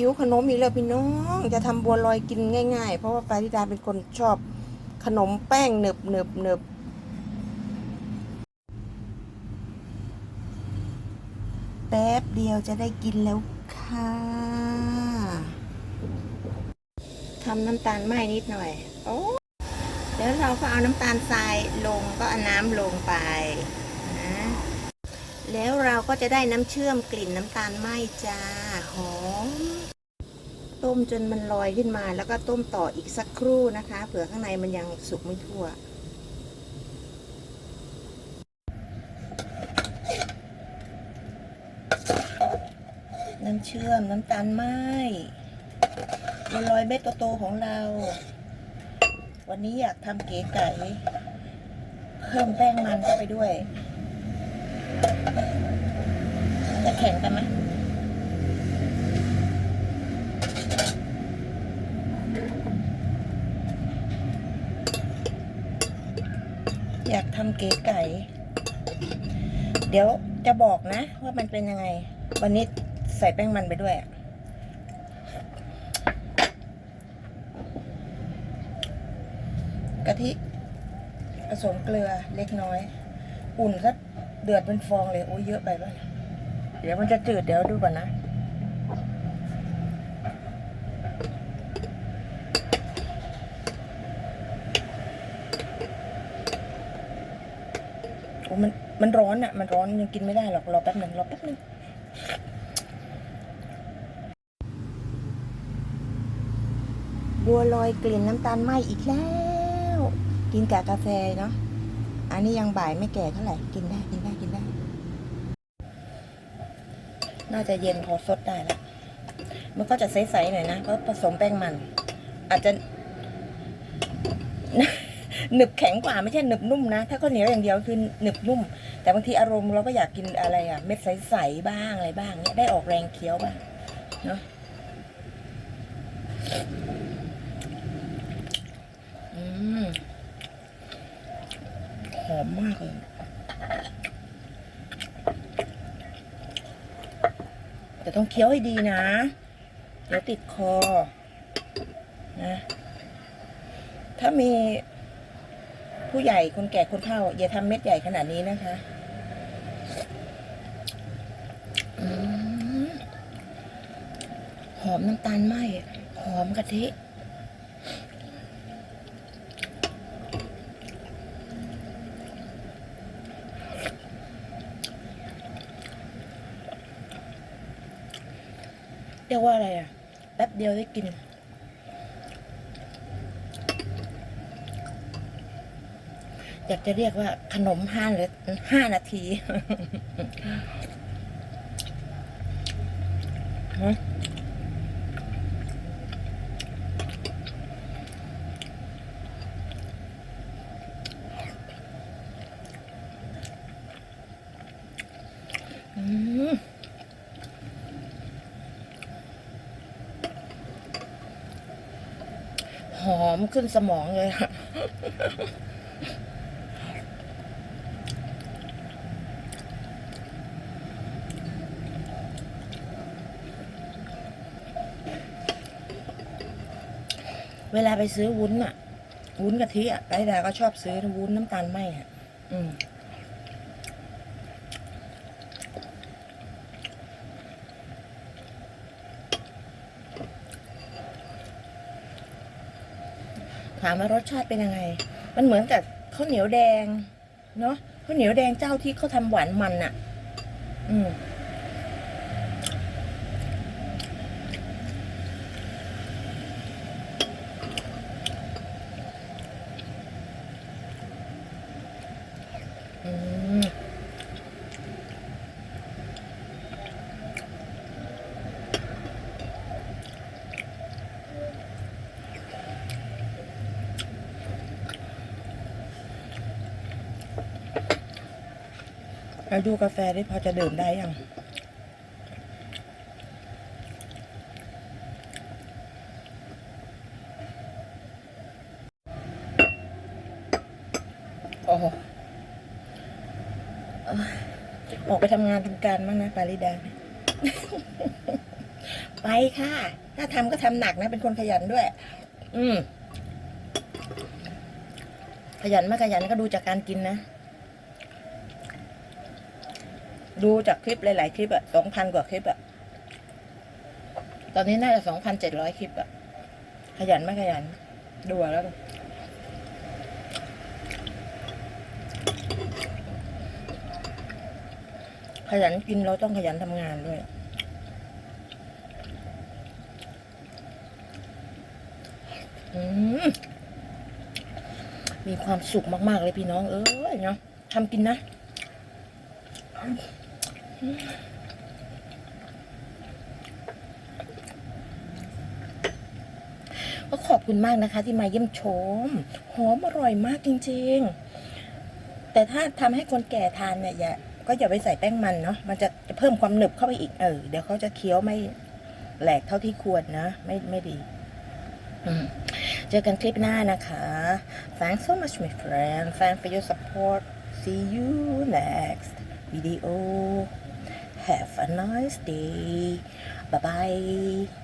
หิวขนมอีกแล้วพี่น้อง จะทำบัวลอยกินง่าย ๆ เพราะว่าปาริดาเป็นคนชอบขนมแป้งหนึบหนึบหนึบแป๊บเดียวจะได้กินแล้วค่ะทำน้ำตาลไหม้นิดหน่อยโอ้เดี๋ยวเราก็เอาน้ำตาลทรายลงก็เอาน้ำลงไปนะ แล้วเราก็จะได้น้ำเชื่อมกลิ่นน้ำตาลไหม้จ้าหอมต้มจนมันลอยขึ้นมาแล้วก็ต้มต่ออีกสักครู่นะคะ เผื่อข้างในมันยังสุกไม่ทั่ว น้ำเชื่อมน้ำตาลไหม้มันลอยเม็ดโตๆของเรา วันนี้อยากทำเก๋ไก่เพิ่มแป้งมันเข้าไปด้วย จะแข็งกันไหมอยากทำเก๋ไก่ เดี๋ยวจะบอกนะ ว่ามันเป็นยังไง วันนี้ใส่แป้งมันไปด้วยอะกะทิผสมเกลือเล็กน้อย อุ่นสัก เดือดเป็นฟองเลยโอ้ยเยอะไปปะเดี๋ยวมันจะจืดเดี๋ยวดูก่อนนะโอ้มันมันร้อนอะ่ะ มันร้อนยังกินไม่ได้หรอกรอแป๊บหนึ่งรอแป๊บหนึ่งบัวลอยกลิ่นน้ำตาลไหมอีกแล้ว กินกับกาแฟเนาะ อันนี้ยังบ่ายไม่แก่เท่าไหร่ กินได้ กินได้ กินได้ น่าจะเย็นพอสดได้ล้วมันก็จะใสๆหน่อยนะ เพราะผสมแป้งมัน อาจจะ หนึบแข็งกว่าไม่ใช่หนึบนุ่มนะ ถ้าข้าวเหนียวอย่างเดียวคือหนึบนุ่ม แต่บางทีอารมณ์เราก็อยากกินอะไรอะเม็ดใสๆบ้างอะไรบ้างเนี่ยได้ออกแรงเคี้ยวบ้างเนาะอืมห อมมากเลยแต่ต้องเคี้ยวให้ดีนะเดี๋ยวติดคอนะ ถ้ามีผู้ใหญ่คนแก่คนเฒ่า อย่าทำเม็ดใหญ่ขนาดนี้นะคะอหอมน้ำตาลไหมหอมกะทิ เรียกว่าอะไรอะ แป๊บเดียวได้กิน อยากจะเรียกว่าขนมห้าหรือห้านาที ฮะอืม หอมขึ้นสมองเลยอะเวลาไปซื้อวุ้นอะวุ้นกะทิอะไรดาก็ชอบซื้อวุ้นน้ำตาลไหมอะอืม ถามว่ารสชาติเป็นยังไง มันเหมือนกับข้าวเหนียวแดง เนาะข้าวเหนียวแดงเจ้าที่เขาทำหวานมันอะอืม แล้วดูกาแฟได้พอจะดื่มได้ยังโอ้โหออกไปทำงานทำการบ้างนะ ปาริดา ไปค่ะ ถ้าทำก็ทำหนักนะ เป็นคนขยันด้วย อืม ขยันไม่ขยันก็ดูจากการกินนะ ดูจากคลิปหลาย ๆ คลิปอะสองพันกว่าคลิปอะตอนนี้น่าจะสองพันเจ็ดร้อยคลิปอะขยันไม่ขยัน ดูแล้วขยันกินเราต้องขยันทำงานด้วยมมีความสุขมาก ๆ เลยพี่น้อง เอ้ยเนาะทำกินนะ ก็ขอบคุณมากนะคะที่มาเยี่ยมชม หอมอร่อยมากจริง ๆ แต่ถ้าทำให้คนแก่ทานเนี่ยอย่าก็อย่าไปใส่แป้งมันเนาะ มันจะจะเพิ่มความหนึบเข้าไปอีก เออ เดี๋ยวเขาจะเคี้ยวไม่แหลกเท่าที่ควรนะ ไม่ไม่ดี เจอกันคลิปหน้านะคะ thanks so much my friend thanks for your support see you next video have a nice day. Bye bye